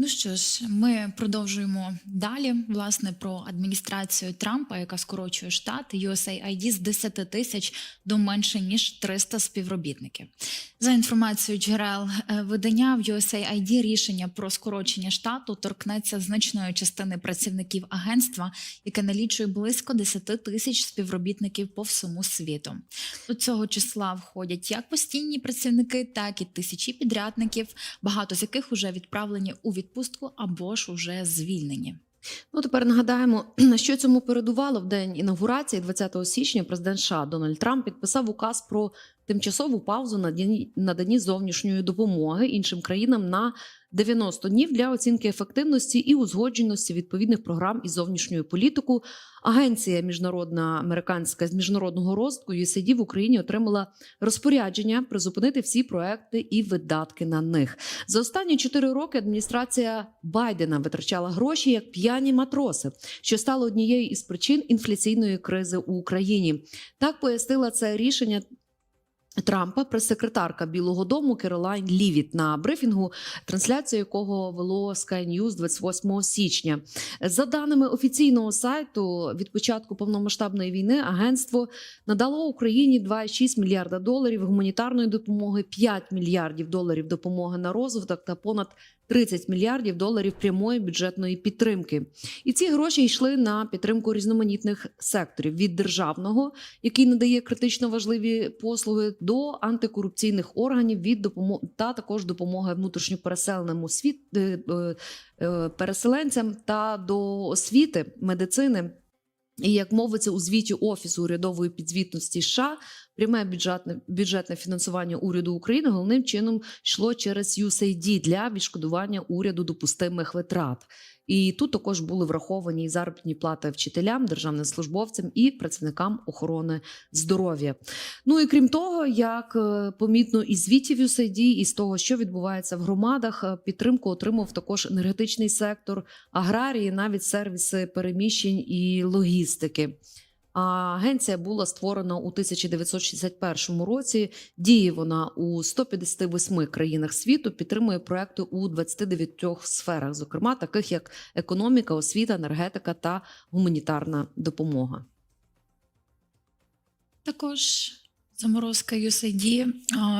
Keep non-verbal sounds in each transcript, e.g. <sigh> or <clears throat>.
Ну що ж, ми продовжуємо далі. Власне про адміністрацію Трампа, яка скорочує штат USAID з 10 тисяч до менше ніж 300 співробітників. За інформацією джерел е, видання в USAID рішення про скорочення штату торкнеться значної частини працівників агентства, яке налічує близько 10 тисяч співробітників по всьому світу. До цього числа входять як постійні працівники, так і тисячі підрядників, багато з яких вже відправлені у відпустку або ж уже звільнені. Ну, тепер нагадаємо, <clears throat> на що цьому передувало в день інаугурації 20 січня. Президент США Дональд Трамп підписав указ про тимчасову паузу на наданні зовнішньої допомоги іншим країнам на 90 днів для оцінки ефективності і узгодженості відповідних програм із зовнішньою політикою. Агенція міжнародна американська з міжнародного розвитку USAID в Україні отримала розпорядження призупинити всі проекти і видатки на них. За останні чотири роки адміністрація Байдена витрачала гроші як п'яні матроси, що стало однією із причин інфляційної кризи у Україні. Так пояснила це рішення. Трампа, прес-секретарка Білого Дому Керолайн Лівіт на брифінгу, трансляцію якого вело Sky News 28 січня. За даними офіційного сайту, від початку повномасштабної війни агентство надало Україні 2,6 мільярда доларів гуманітарної допомоги, 5 мільярдів доларів допомоги на розвиток та понад 30 мільярдів доларів прямої бюджетної підтримки. І ці гроші йшли на підтримку різноманітних секторів від державного, який надає критично важливі послуги, до антикорупційних органів від допомоги та також допомоги внутрішньопереселеному світ е, е, е, переселенцям та до освіти, медицини. І як мовиться у звіті Офісу урядової підзвітності США, пряме бюджетне бюджетне фінансування уряду України головним чином йшло через USAID для відшкодування уряду допустимих витрат. І тут також були враховані і заробітні плати вчителям, державним службовцям і працівникам охорони здоров'я. Ну і крім того, як е, помітно із звітів USAID, і з того, що відбувається в громадах, е, підтримку отримав також енергетичний сектор, аграрії, навіть сервіси переміщень і логістики. Агенція була створена у 1961 році. Діє вона у 158 країнах світу, підтримує проекти у 29 сферах, зокрема таких як економіка, освіта, енергетика та гуманітарна допомога. Також заморозка USAID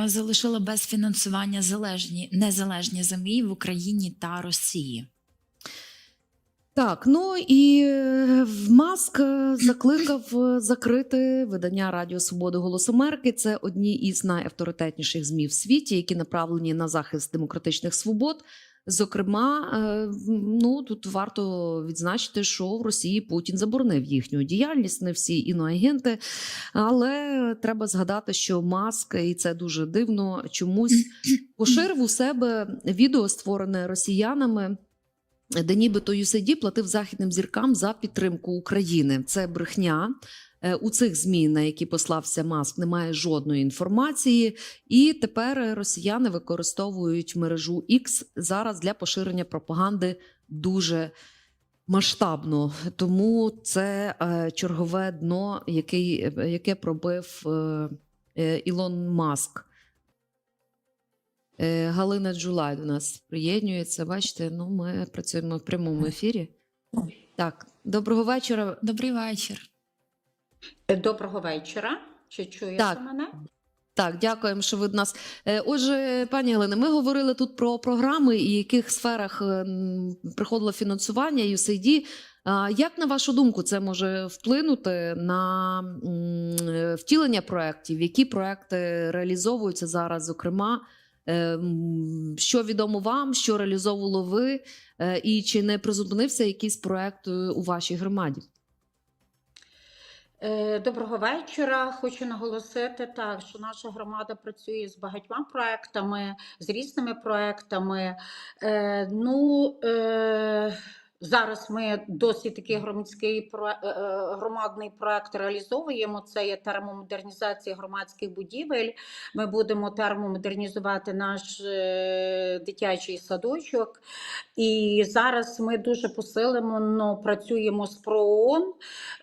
залишила без фінансування залежні незалежні ЗМІ в Україні та Росії. Так, ну і е, Маск е, закликав е, закрити видання Радіо Свободи Голос Америки. Це одні із найавторитетніших змі в світі, які направлені на захист демократичних свобод. Зокрема, ну тут варто відзначити, що в Росії Путін заборонив їхню діяльність, не всі іноагенти. Але треба згадати, що Маск, і це дуже дивно, чомусь поширив у себе відео, створене росіянами. Де нібито USAID платив західним зіркам за підтримку України. Це брехня. Е, У цих змі, на які послався Маск, немає жодної інформації, і тепер росіяни використовують мережу X зараз для поширення пропаганди дуже масштабно. Тому це е, чергове дно, яке пробив е, е, Ілон Маск. Е, Галина Джулай до нас приєднується. Бачите, ну ми працюємо в прямому ефірі. Так, доброго вечора. Добрий вечір. Доброго вечора. Чи чуєте Так. мене? Так, дякуємо, що ви до нас. Е, Отже, пані Галина, ми говорили тут про програми і яких сферах е, приходило фінансування USAID. А Як на вашу думку, це може вплинути на е, втілення проєктів? Які проекти реалізовуються зараз? Зокрема, Е, що відомо вам, що реалізовували ви, Е, і чи не призупинився якийсь проект е, у вашій громаді? Е, Доброго вечора. Хочу наголосити так, що наша громада працює з багатьма проектами, з різними проектами. Ну, Зараз ми досить такий громадський е, е, громадний проект реалізовуємо. Це є термомодернізація громадських будівель. Ми будемо термомодернізувати наш е, дитячий садочок. І зараз ми дуже посилено працюємо з ПРООН.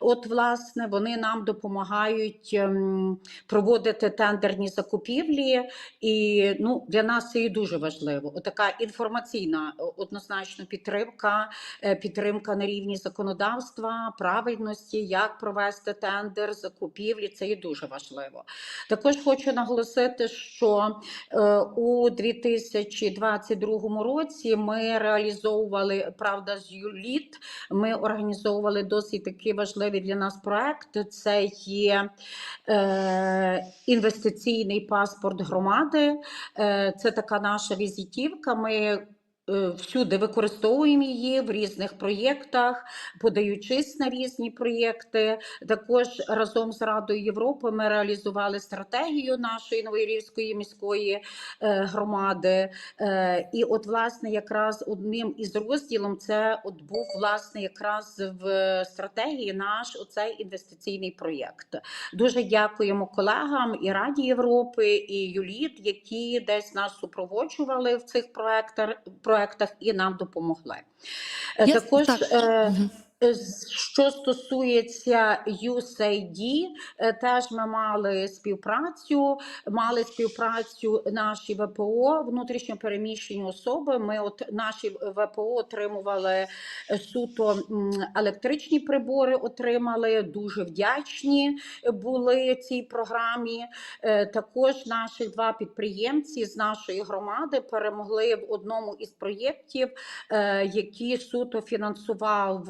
От, власне, вони нам допомагають ем, проводити тендерні закупівлі. І ну, для нас це і дуже важливо. Отака інформаційна однозначно підтримка, підтримка на рівні законодавства, правильності, як провести тендер, закупівлі. Це і дуже важливо. Також хочу наголосити, що е, у 2022 році ми реалізовували правда з ЮЛІТ. Ми організовували досить такий важливий для нас проект. Це є е, інвестиційний паспорт громади. Е, Це така наша візитівка. Ми е, всюди використовуємо її в різних проєктах, подаючись на різні проєкти. Також разом з Радою Європи ми реалізували стратегію нашої Новоїрівської міської е, громади. Е, І от, власне, якраз одним із розділом це от був власне якраз в стратегії наш оцей інвестиційний проєкт. Дуже дякуємо колегам і Раді Європи, і ЮЛІТ, які десь нас супроводжували в цих проектах, проектах і нам допомогли. Е, Я- Також так. Е, Що стосується USAID, е, теж ми мали співпрацю. Мали співпрацю наші ВПО, внутрішньо переміщені особи. Ми от наші ВПО отримували суто електричні прибори. Отримали дуже вдячні були цій програмі. Е, Також наші два підприємці з нашої громади перемогли в одному із проєктів, які суто фінансував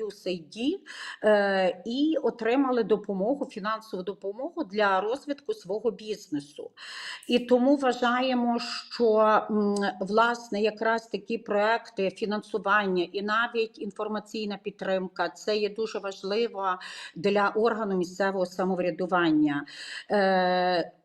USAID, е, і отримали допомогу, фінансову допомогу для розвитку свого бізнесу. І тому вважаємо, що власне якраз такі проекти фінансування і навіть інформаційна підтримка це є дуже важливо для органу місцевого самоврядування.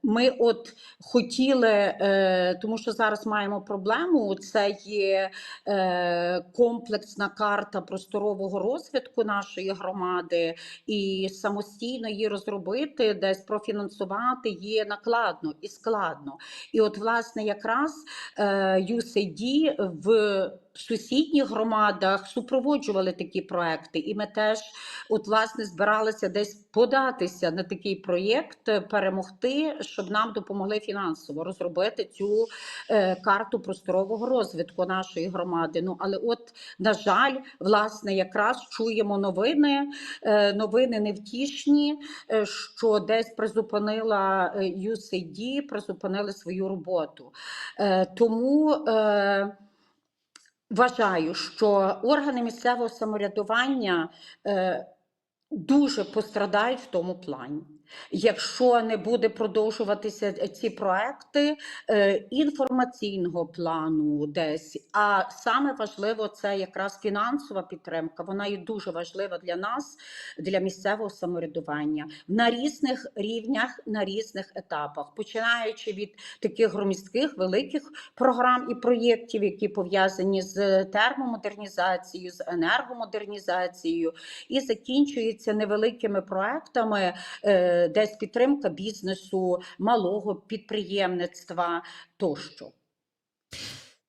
Е, Ми от хотіли, е, тому що зараз маємо проблему. Це є е, комплексна карта просторового розвитку нашої громади, і самостійно її розробити, десь профінансувати є накладно і складно. І от, власне, якраз е, USAID в сусідніх громадах супроводжували такі проекти, і ми теж, от, власне, збиралися десь податися на такий проєкт, е, перемогти, щоб нам допомогли фінансово розробити цю е, карту просторового розвитку нашої громади. Ну але, от, на жаль, власне, якраз чуємо новини, е, новини невтішні, е, що десь призупинила е, USAID, призупинили свою роботу. Е, Тому е, вважаю, що органи місцевого самоврядування е, дуже пострадають в тому плані. Якщо не буде продовжуватися ці проекти е, інформаційного плану, десь. А саме важливо це якраз фінансова підтримка. Вона є дуже важлива для нас, для місцевого самоврядування. На різних рівнях, на різних етапах, починаючи від таких громістких великих програм і проєктів, які пов'язані з термомодернізацією, з енергомодернізацією, і закінчується невеликими проектами, е, десь підтримка бізнесу, малого підприємництва тощо.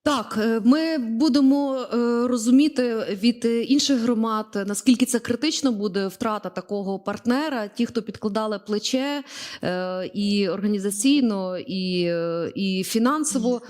Так, е, ми будемо е, розуміти від інших громад, наскільки це критично буде втрата такого партнера, ті, хто підкладали плече е, і організаційно, і, і фінансово.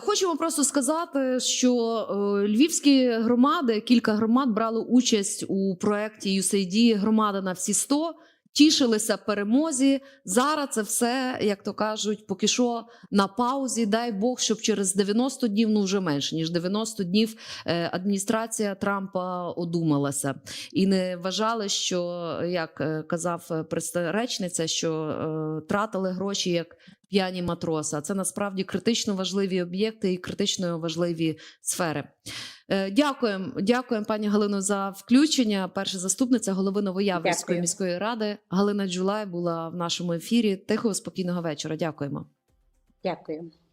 Хочемо просто сказати, що львівські громади, кілька громад брали участь у проєкті USAID Громада на всі 100», Тішилися перемозі. Зараз це все, як то кажуть, поки що на паузі. Дай Бог, щоб через 90 днів, ну вже менше ніж 90 днів, е, адміністрація Трампа одумалася і не вважали, що як е, казав е, представречниця, що тратили гроші як п'яні матроси. А це насправді критично важливі об'єкти і критично важливі сфери. Е, Дякуємо, дякуємо, пані Галино, за включення. Перша заступниця голови Новояврівської Дякую. міської ради Галина Джулай була в нашому ефірі. Тихого, спокійного вечора. Дякуємо. Дякую.